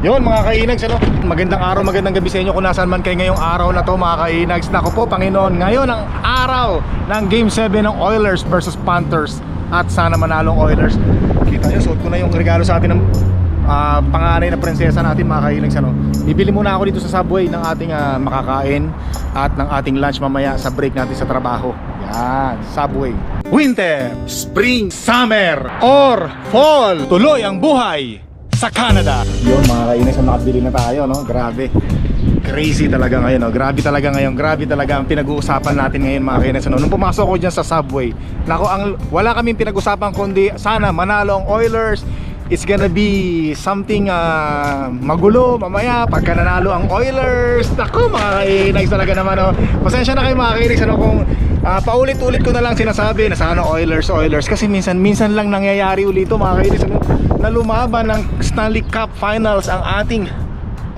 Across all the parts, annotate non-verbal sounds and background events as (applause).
Yun mga kainags ano? Magandang araw, magandang gabi sa inyo kung nasaan man kayo ngayong araw na to mga kainags. Nako po Panginoon, ngayon ang araw ng Game 7 ng Oilers versus Panthers. At sana manalong Oilers. Kita nyo, suot ko na yung regalo sa atin ng ah, panganay na prinsesa natin mga kainags ano? Bibili muna ako dito sa Subway ng ating ah, makakain At ng ating lunch mamaya sa break natin sa trabaho. Yan, Subway. Winter, Spring, Summer, or Fall. Tuloy ang buhay sa Canada. Yun mga kainis, nakabili na tayo, no? Grabe. Crazy talaga ngayon, no? Grabe talaga ngayon. Grabe talaga ang pinag-uusapan natin ngayon mga kainis. No? Nung pumasok ko dyan sa subway, nako, ang, wala kaming pinag-usapan kundi sana manalo ang Oilers. It's gonna be something ah, magulo mamaya pagka nanalo ang Oilers. Nako mga kainis talaga naman, no? Pasensya na kayo mga kainis, ano, kung ah, paulit-ulit ko na lang sinasabi na sana Oilers, Oilers. Kasi minsan, minsan lang nangyayari ulito mga kainis, ano? na lumaban ng Stanley Cup Finals ang ating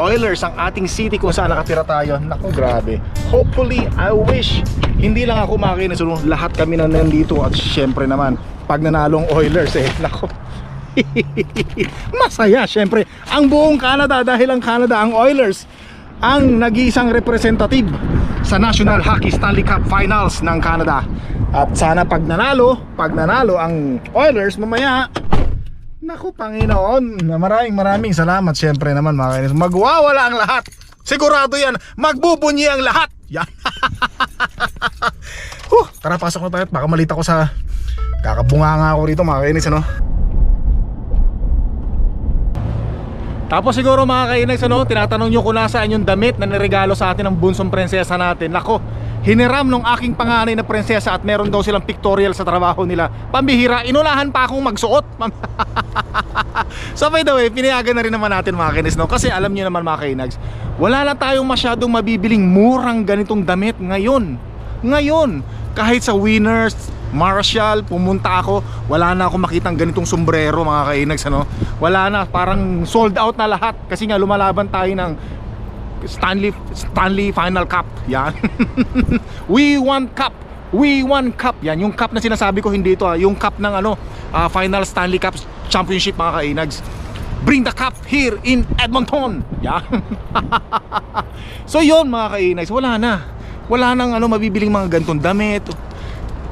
Oilers, ang ating city kung saan nakatira tayo. Naku, grabe. Hopefully, I wish hindi lang ako makikinig, so, lahat kami na nandito at syempre naman, pag nanalong Oilers eh, (laughs) naku. (laughs) Masaya, syempre. Ang buong Canada dahil ang Canada, ang Oilers, ang nag-iisang representative sa National Hockey Stanley Cup Finals ng Canada. At sana pag nanalo, pag nanalo ang Oilers mamaya, Naku Panginoon, maraming maraming salamat syempre naman mga kainis. Magwawala ang lahat. Sigurado yan, magbubunyi ang lahat. Yan. (laughs) huh, tara pasok na tayo baka malita ko sa kakabunga nga ako rito mga kainis ano. Tapos siguro mga kainis ano, tinatanong nyo kung nasaan yung damit na niregalo sa atin ng bunsong prinsesa natin. Nako, hiniram nung aking panganay na prinsesa at meron daw silang pictorial sa trabaho nila. Pambihira, inunahan pa akong magsuot. (laughs) so by the way, pinayagan na rin naman natin mga kinis no? Kasi alam niyo naman mga kainags Wala na tayong masyadong mabibiling murang ganitong damit ngayon Ngayon, kahit sa Winners, Marshall, pumunta ako Wala na ako makitang ganitong sombrero mga kainags ano? Wala na, parang sold out na lahat Kasi nga lumalaban tayo ng Stanley Stanley Final Cup. Yan. (laughs) We want cup. We want cup. Yan, yung cup na sinasabi ko hindi ito, ah. yung cup ng ano, ah, Final Stanley Cup Championship mga kainags. Bring the cup here in Edmonton. Yan. (laughs) so yun mga kainags, wala na. Wala nang ano mabibiling mga gantong damit.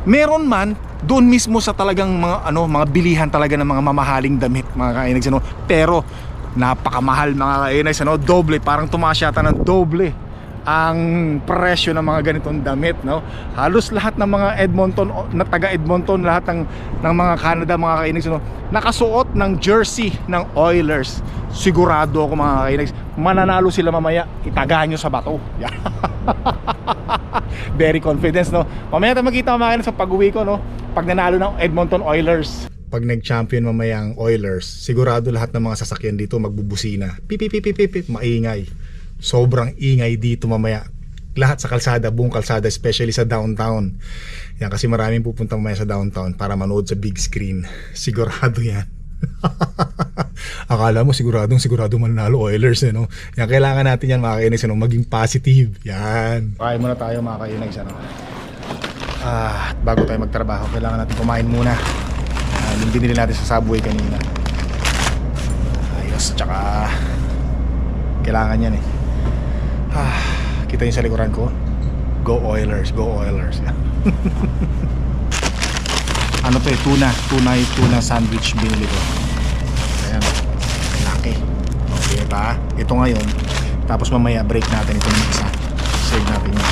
Meron man doon mismo sa talagang mga ano mga bilihan talaga ng mga mamahaling damit mga kainags ano. Pero napakamahal mga kainags ano, doble, parang tumaas yata ng doble ang presyo ng mga ganitong damit no? Halos lahat ng mga Edmonton na taga Edmonton lahat ng ng mga Canada mga kainags no? Nakasuot ng jersey ng Oilers. Sigurado ako mga kainags mananalo sila mamaya. Itagaan nyo sa bato. Yeah. (laughs) very confidence no? Mamaya tayo magkita mga kainags sa pag-uwi ko no? Pag nanalo ng Edmonton Oilers. Pag nag-champion mamaya ang Oilers, sigurado lahat ng mga sasakyan dito magbubusina. Pip pip pip pip, pip maingay. Sobrang ingay dito mamaya. Lahat sa kalsada, buong kalsada, especially sa downtown. Yan kasi maraming pupunta mamaya sa downtown para manood sa big screen. (laughs) Sigurado yan. (laughs) Akala mo siguradong sigurado mananalo Oilers eh, no? Yan, kailangan natin yan mga kainis, ano? maging positive. Yan. Kain muna tayo mga kainis, ano? Ah, bago tayo magtrabaho, kailangan natin kumain muna. Ah, yung binili natin sa Subway kanina. Ayos, tsaka kailangan yan eh. Ah, kita yung sa likuran ko. Go Oilers, go Oilers. (laughs) ano to eh, tuna. Tuna yung tuna sandwich binili ko. Ayan, laki. Okay ba? Ito ngayon. Tapos mamaya break natin itong isa. Save natin yun.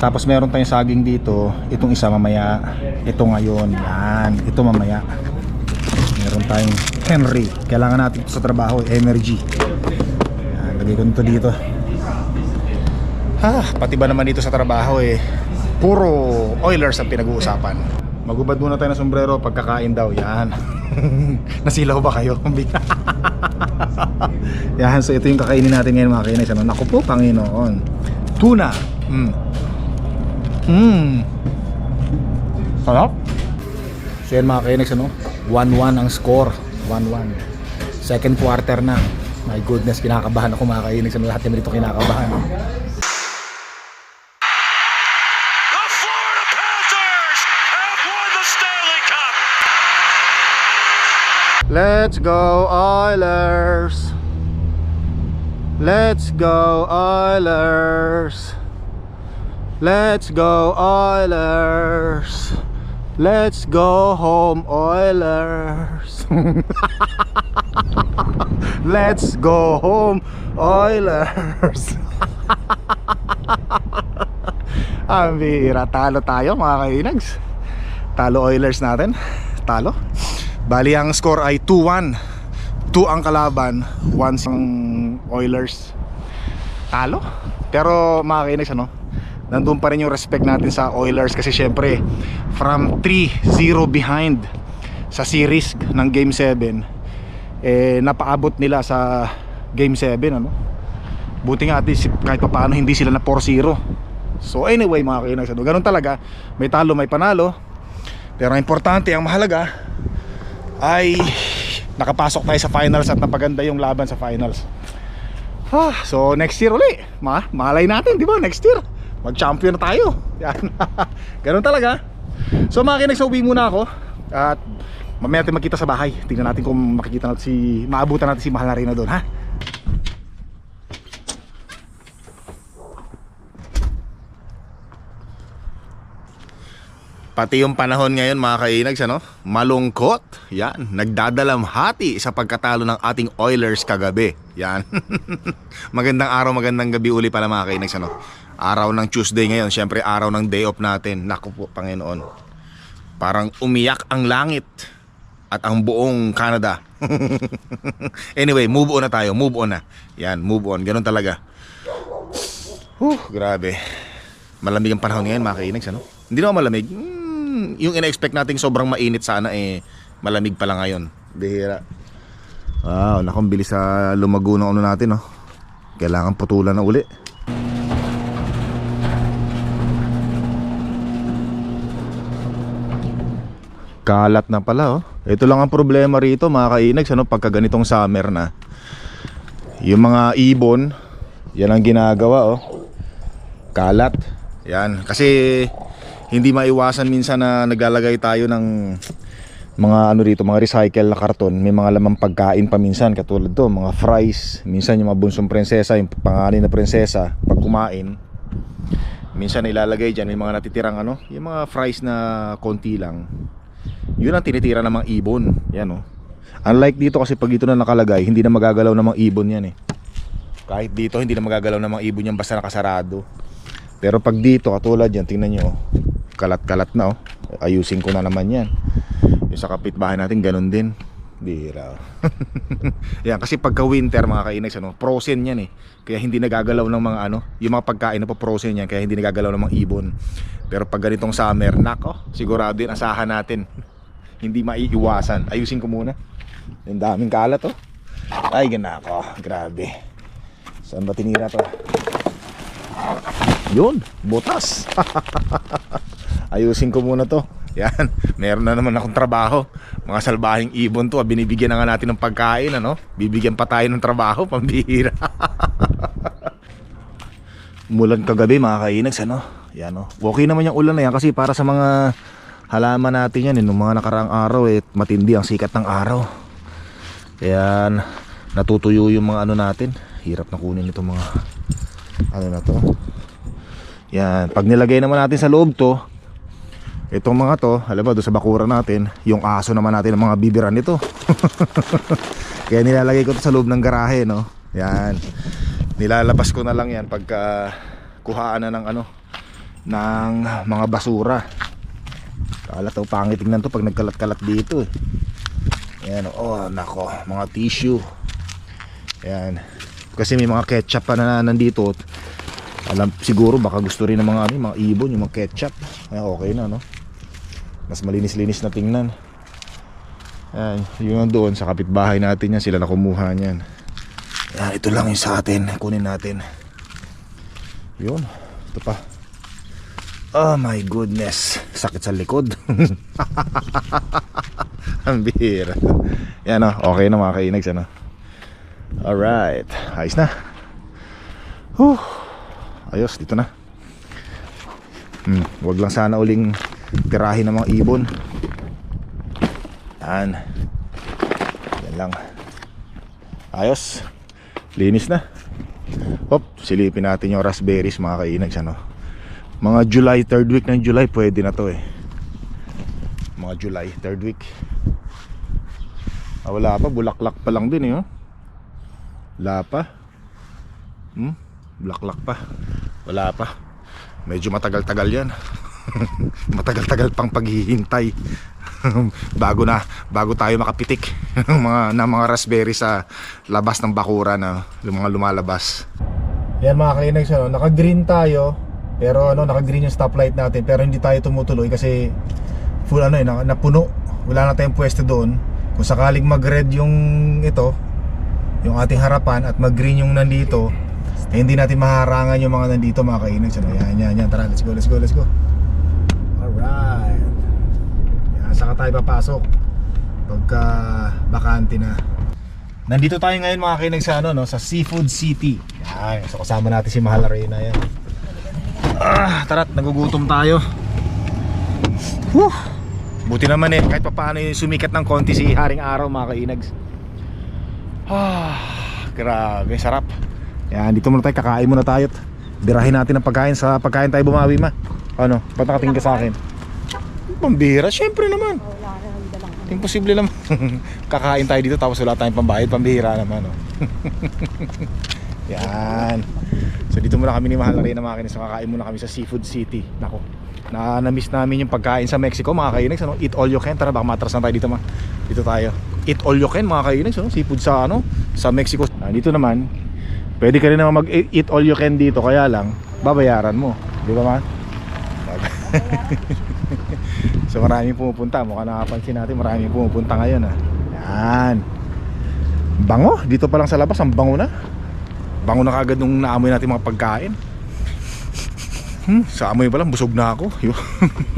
Tapos meron tayong saging dito. Itong isa mamaya. Ito ngayon. Yan. Ito mamaya. Meron tayong Henry. Kailangan natin sa trabaho. Energy. Yan. Lagay ko nito dito. Ha, pati ba naman dito sa trabaho eh. Puro Oilers ang pinag-uusapan. Magubad muna tayo ng sombrero pagkakain daw. Yan. (laughs) Nasilaw ba kayo? (laughs) Yan. So ito yung kakainin natin ngayon mga kainis. Ano? Naku po, Panginoon. Tuna. Mm. Mmm. Sarap. So yan mga kainex ano, 1-1 ang score. 1-1. Second quarter na. My goodness, kinakabahan ako mga kainex. Ano, lahat naman dito kinakabahan. The Florida Panthers have won the Stanley Cup. Let's go Oilers. Let's go Oilers. Let's go Oilers. Let's go home Oilers. Let's go home Oilers. Ang bihira, talo tayo mga kainags. Talo Oilers natin. Talo. Bali ang score ay 2-1. 2 ang kalaban, 1 ang Oilers. Talo. Pero mga kainags ano, nandun pa rin yung respect natin sa Oilers kasi syempre from 3-0 behind sa series ng Game 7 eh napaabot nila sa Game 7 ano. Buti nga at least kahit pa paano hindi sila na 4-0. So anyway mga kainags, ano, ganun talaga. May talo, may panalo. Pero ang importante, ang mahalaga ay nakapasok tayo sa finals at napaganda yung laban sa finals. Ah, so next year uli, ma malay natin, di ba? Next year, mag-champion na tayo. Yan. (laughs) ganun talaga. So mga kainags, uwi muna ako. At mamaya natin magkita sa bahay. Tingnan natin kung makikita natin si, maabutan natin si Mahal na Rina doon, ha? Pati yung panahon ngayon mga kainags ano, malungkot. Yan, nagdadalamhati sa pagkatalo ng ating Oilers kagabi. Yan. (laughs) magandang araw, magandang gabi uli pala mga kainags ano. Araw ng Tuesday ngayon, syempre araw ng day off natin. Naku po, Panginoon. Parang umiyak ang langit at ang buong Canada. (laughs) anyway, move on na tayo, move on na. Yan, move on, ganun talaga. Huh, grabe. Malamig ang panahon ngayon mga kainags ano. Hindi naman malamig. Hmm, yung ina-expect nating sobrang mainit sana eh malamig pala ngayon. Bihira. Wow, nakong bilis sa lumago ng ano natin no. Kailangan putulan na uli. Kalat na pala oh. Ito lang ang problema rito mga kainags ano pagka ganitong summer na. Yung mga ibon, yan ang ginagawa oh. Kalat. Yan, kasi hindi maiwasan minsan na naglalagay tayo ng mga ano dito, mga recycle na karton. May mga lamang pagkain pa minsan katulad to, mga fries. Minsan yung mga bunsong prinsesa, yung pangalan na prinsesa, pag kumain, minsan ilalagay dyan yung mga natitirang ano, yung mga fries na konti lang. Yun ang tinitira ng mga ibon. Yan oh. Unlike dito kasi pag dito na nakalagay, hindi na magagalaw ng mga ibon yan eh. Kahit dito, hindi na magagalaw ng mga ibon yan basta nakasarado. Pero pag dito, katulad yan, tingnan nyo, oh. kalat-kalat na oh. Ayusin ko na naman yan. Yung sa kapitbahay natin, ganun din. Oh. (laughs) yan, kasi pagka winter mga kainags, ano, frozen yan eh. Kaya hindi nagagalaw ng mga ano, yung mga pagkain na po frozen yan, kaya hindi nagagalaw ng mga ibon. Pero pag ganitong summer, nako, sigurado yun, asahan natin. (laughs) hindi maiiwasan. Ayusin ko muna. Yung daming kalat oh. Ay, ganako. Grabe. Saan ba tinira to? Yun, butas. (laughs) Ayusin ko muna to. Yan, (laughs) meron na naman akong trabaho. Mga salbahing ibon to, ah, binibigyan na nga natin ng pagkain, ano? Bibigyan pa tayo ng trabaho, (laughs) pambihira. Mulan kagabi mga kainags, ano? Yan, oh. Okay naman yung ulan na yan kasi para sa mga halaman natin yan, eh, nung mga nakaraang araw, eh, matindi ang sikat ng araw. Kaya natutuyo yung mga ano natin. Hirap na kunin itong mga ano na to. Yan, pag nilagay naman natin sa loob to, itong mga to, alam ba, doon sa bakura natin, yung aso naman natin ang mga bibiran nito. (laughs) Kaya nilalagay ko to sa loob ng garahe, no? Yan. Nilalabas ko na lang yan pagka kuhaan na ng ano, ng mga basura. Kalat oh, pangit tingnan to pag nagkalat-kalat dito eh. Yan, oh, nako, mga tissue. Yan. Kasi may mga ketchup pa na nandito. Alam siguro baka gusto rin ng mga ano, mga ibon, yung mga ketchup. Ay, okay na, no? Mas malinis-linis na tingnan. Yan, yung doon sa kapitbahay natin yan, sila na kumuha niyan. Yan, ito lang yung sa atin. Kunin natin. Yun, ito pa. Oh my goodness. Sakit sa likod. (laughs) Ang bihira. Yan o, okay na mga kainags ano. Alright, ayos na. Whew. Ayos, dito na. Hmm, wag lang sana uling tirahin ng mga ibon. Yan. Yan lang. Ayos. Linis na. Hop, silipin natin yung raspberries mga kainags ano. Mga July, third week ng July, pwede na to eh. Mga July, third week. Ah, wala pa, bulaklak pa lang din eh. Oh. Wala pa. Hmm? Bulaklak pa. Wala pa. Medyo matagal-tagal yan. (laughs) matagal-tagal pang paghihintay. (laughs) bago na bago tayo makapitik (laughs) ng mga ng mga raspberry sa labas ng bakura na mga lumalabas. Yan mga kainags ano, naka-green tayo pero ano naka-green yung stoplight natin pero hindi tayo tumutuloy kasi full ano eh, na- napuno. Wala na tayong pwesto doon. Kung sakaling mag-red yung ito, yung ating harapan at mag-green yung nandito, eh, hindi natin maharangan yung mga nandito mga kainags ano. Yan, yan, yan. Tara, let's go, let's go, let's go. Alright. Yan, saka tayo papasok pagka bakante na. Nandito tayo ngayon mga kainags sa ano no, sa Seafood City. Yan, so kasama natin si Mahal Arena yan. Ah, tara, nagugutom tayo. Whew. Buti naman eh, kahit papaano yung sumikat ng konti si Haring Araw mga kainags. Ah, grabe, sarap. Yan, dito muna tayo, kakain muna tayo. Birahin natin ang pagkain sa pagkain tayo bumawi ma. Ano, ba't nakatingin ka sa akin? Pambira, syempre naman. Imposible naman. (laughs) Kakain tayo dito tapos wala tayong pambayad, pambihira naman. Oh. (laughs) Yan. So dito muna kami ni Mahal na mga kinis. Kakain muna kami sa Seafood City. Nako. Na na-miss namin yung pagkain sa Mexico mga kainags. Ano? Eat all you can. Tara baka matras na tayo dito ma. Dito tayo. Eat all you can mga kainags. Ano? Seafood sa ano? Sa Mexico. Ah, dito naman. Pwede ka rin naman mag-eat all you can dito. Kaya lang, babayaran mo. Di ba man? (laughs) so maraming pumupunta. Mukha nakapansin natin maraming pumupunta ngayon ah. Yan. Bango. Dito pa lang sa labas ang bango na. Bango na kagad nung naamoy natin mga pagkain. Hmm, sa amoy pa lang busog na ako.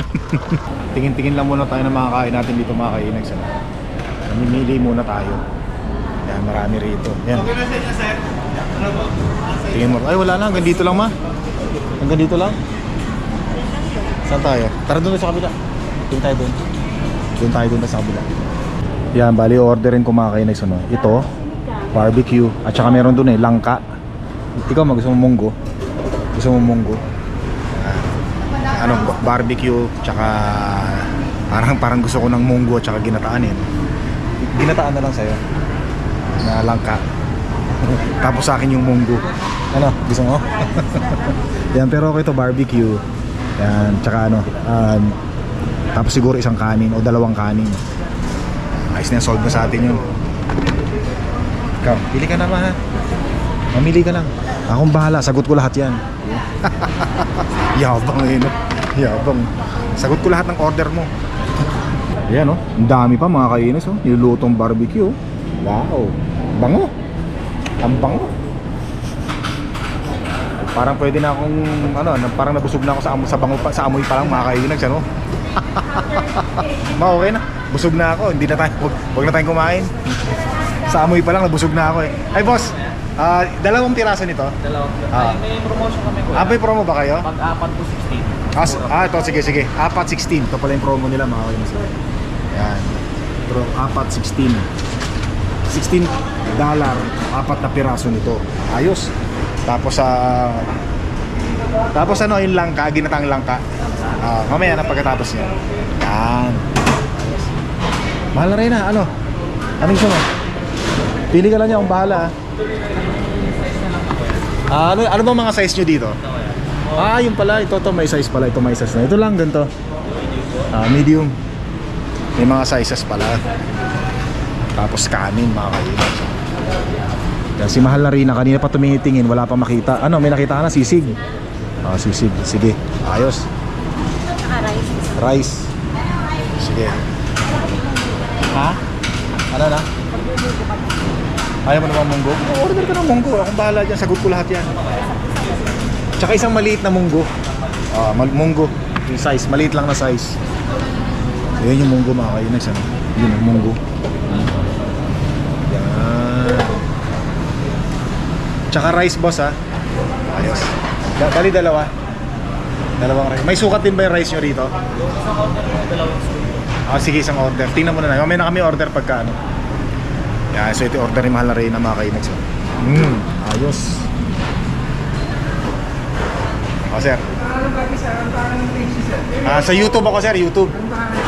(laughs) Tingin-tingin lang muna tayo ng mga kain natin dito mga kainags. Ano? Namimili muna tayo. Yan, marami rito. Yan. Tingin mo. Ay, wala na. Hanggang dito lang ma. Hanggang dito lang. Saan tayo? Tara doon sa kabila. Doon tayo doon. Doon tayo doon sa kabila. Yan, bali orderin ko mga kainags. Ano? Ito, barbecue. At saka meron doon eh, langka. Ikaw, mag gusto mo munggo? Gusto mo munggo? Ah, ano, ba- barbecue, tsaka parang parang gusto ko ng munggo tsaka ginataan eh. Ginataan na lang sa'yo. Na langka. (laughs) Tapos sa akin yung munggo. Ano, gusto mo? (laughs) Yan, pero okay to barbecue. Yan, tsaka ano, um, tapos siguro isang kanin o dalawang kanin. Ayos na, solve na sa atin yun. Ikaw, pili ka naman ha. Mamili ka lang. Akong bahala, sagot ko lahat yan. (laughs) Yabang eh, no? Yabang. Sagot ko lahat ng order mo. (laughs) Ayan oh, ang dami pa mga kainis oh. Nilulutong barbecue. Wow. Bango. Ang bango. Parang pwede na akong ano, parang nabusog na ako sa amoy sa bango pa, sa amoy pa lang mga kainis ano. (laughs) Ma okay na. Busog na ako. Hindi na tayo wag, wag na tayong kumain. sa amoy pa lang nabusog na ako eh. Ay boss, ah, dalawang piraso nito. Dalawang Ah. Ay, may promotion kami ko. Ah, may promo ba kayo? Pag-apat po 16. Ah, s- ah, ito, sige, sige. Apat 16. Ito pala yung promo nila, mga kainis. Yan. Pro, apat 16. 16 dollar, apat na piraso nito. Ayos. Tapos sa Tapos ano, yung langka, ginatang langka. Ah, mamaya na pagkatapos niya. Yan. Mahal na rin na, ano? Anong gusto mo? Pili ka lang niya, akong bahala ah. Ah, ano, ano bang mga size nyo dito? Ah, yung pala, ito to may size pala, ito may size na. Ito lang ganito. Ah, medium. May mga sizes pala. Tapos kanin, mga kaibigan. Yan, si Mahal na rin na kanina pa tumitingin, wala pa makita. Ano, may nakita ka na sisig. Ah, sisig. Sige. Ayos. Naka-rice. Rice. Sige. Ha? Ano na? Ayaw mo naman munggo? Oh, order ka ng munggo. Akong bahala dyan. Sagot ko lahat yan. Tsaka isang maliit na munggo. Ah, munggo. Yung size. Maliit lang na size. Yan yung munggo mga kayo. Ano? Yun yung munggo. Tsaka rice boss ha. Ayos. Da- bali dalawa. Dalawang rice. May sukat din ba yung rice nyo rito? Ah, sige, isang order. Tingnan mo na. Mamaya na kami order pagka ano. Yan, so ito order ni Mahal na Reyna mga kainags. Mm, ayos. O sir. Ah, sa YouTube ako sir, YouTube.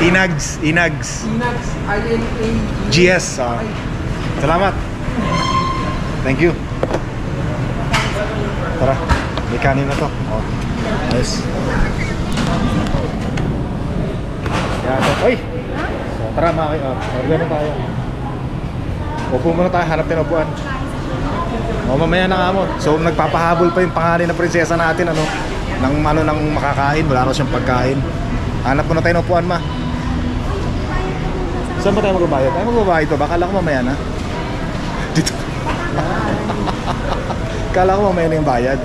Inags, Inags. Inags, I-N-A-G. GS. ah. Salamat. Thank you. Tara, may kanin na to. Oh. Ayos. Yan, oy! So, tara mga kayo. Oh, order na tayo. Upo muna tayo, hanap tayo upuan. O mamaya na nga. So nagpapahabol pa yung pangalan ng prinsesa natin ano. Nang ano nang makakain, wala raw siyang pagkain. Hanap muna tayo ng upuan ma. Saan ba tayo magbabayad? Tayo magbabayad pa ba? Kala ko mamaya na. (laughs) Dito. Kala ko mamaya na yung bayad.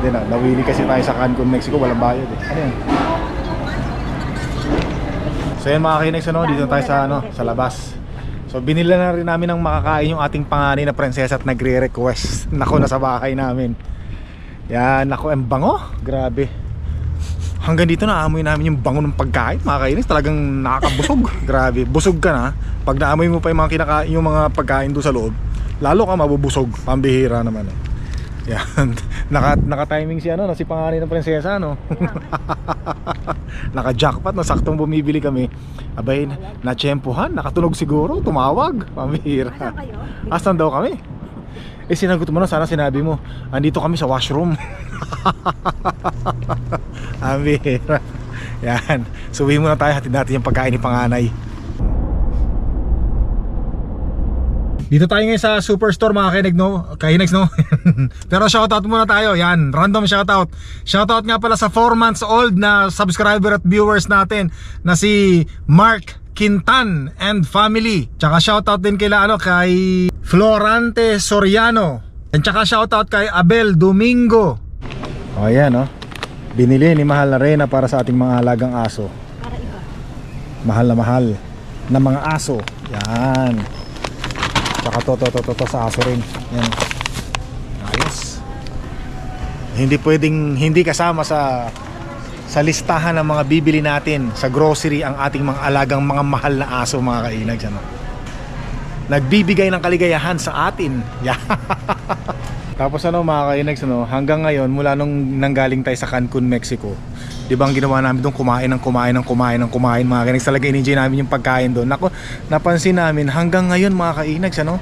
Hindi na, nawili kasi tayo sa Cancun, Mexico, walang bayad eh. Ano yan? So yan mga kinex, ano, dito tayo sa, ano, sa labas. So binila na rin namin ng makakain yung ating panganay na prinsesa at nagre-request. (laughs) Nako, nasa bahay namin. Yan, nako, ang bango. Grabe. Hanggang dito naamoy namin yung bango ng pagkain, mga kainis. Talagang nakakabusog. (laughs) Grabe, busog ka na. Pag naamoy mo pa yung mga, kinaka- yung mga pagkain doon sa loob, lalo ka mabubusog. Pambihira naman eh. Yan. (laughs) Naka, naka-timing si ano, no, si panganay ng prinsesa, no. (laughs) Naka-jackpot, no, saktong bumibili kami. Abay, na-tsempuhan, nakatunog siguro, tumawag. Pambihira. Asan daw kami? Eh sinagot mo na sana sinabi mo Andito kami sa washroom (laughs) Ang bihira Yan Suwi muna tayo hatid natin yung pagkain ni panganay Dito tayo ngayon sa Superstore mga kainig no? Kainags no? (laughs) Pero shoutout muna tayo. Yan random shoutout. Shoutout nga pala sa 4 months old na subscriber at viewers natin Na si Mark Quintan and family. Tsaka shoutout din kila ano kay Florante Soriano. At tsaka shoutout kay Abel Domingo. O yan no? Binili ni Mahal na Reyna para sa ating mga alagang aso. Para iba. mahal na mahal na mga aso. Yan. Tsaka to, to, to, to, to sa aso rin. Yan. Ayos. Hindi pwedeng hindi kasama sa sa listahan ng mga bibili natin sa grocery ang ating mga alagang mga mahal na aso mga kainag ano? Nagbibigay ng kaligayahan sa atin. (laughs) Yan. Tapos ano mga kainags ano, hanggang ngayon mula nung nanggaling tayo sa Cancun, Mexico, 'di ba ang ginawa namin doon kumain ng kumain ng kumain ng kumain mga kainags talaga in-enjoy namin yung pagkain doon. Nako, napansin namin hanggang ngayon mga kainags ano,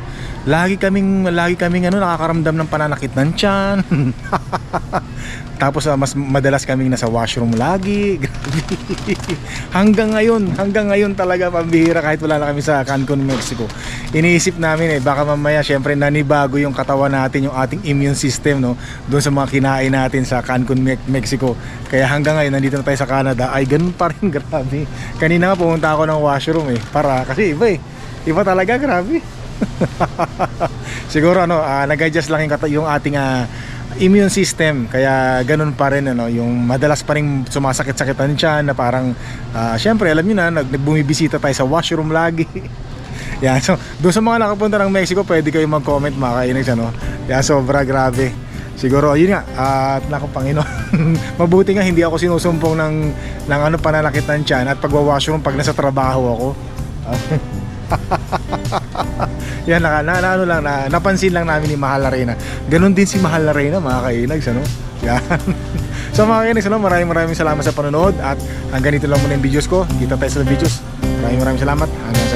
lagi kaming lagi kaming ano nakakaramdam ng pananakit ng tiyan. (laughs) Tapos ah, mas madalas kaming nasa washroom lagi. (laughs) hanggang ngayon, hanggang ngayon talaga pambihira kahit wala na kami sa Cancun, Mexico. Iniisip namin eh baka mamaya syempre nanibago yung katawan natin, yung ating immune system no, doon sa mga kinain natin sa Cancun, Me- Mexico. Kaya hanggang ngayon nandito na tayo sa Canada, ay ganun pa rin (laughs) grabe. Kanina nga pumunta ako ng washroom eh, para kasi iba eh. Iba talaga, grabe. (laughs) Siguro ano, ah, nag-adjust lang yung, yung ating ah, immune system. Kaya ganun pa rin ano yung madalas pa rin sumasakit-sakitan siya na parang ah, syempre alam niyo na nag nagbumibisita tayo sa washroom lagi. (laughs) Yan so doon sa mga nakapunta ng Mexico pwede kayo mag-comment mga kainags ano. Yan sobra grabe. Siguro yun nga at naku Panginoon (laughs) mabuti nga hindi ako sinusumpong ng ng ano pananakit ng tiyan at pagwa-washroom pag nasa trabaho ako (laughs) yan naka, na, na, ano lang na, napansin lang namin ni Mahal Arena. Ganun din si Mahal Arena mga kainags ano? Yan. (laughs) So mga kainags ano maraming maraming salamat sa panonood at hanggang dito lang muna yung videos ko. Kita tayo sa videos. Maraming maraming salamat. Hanggang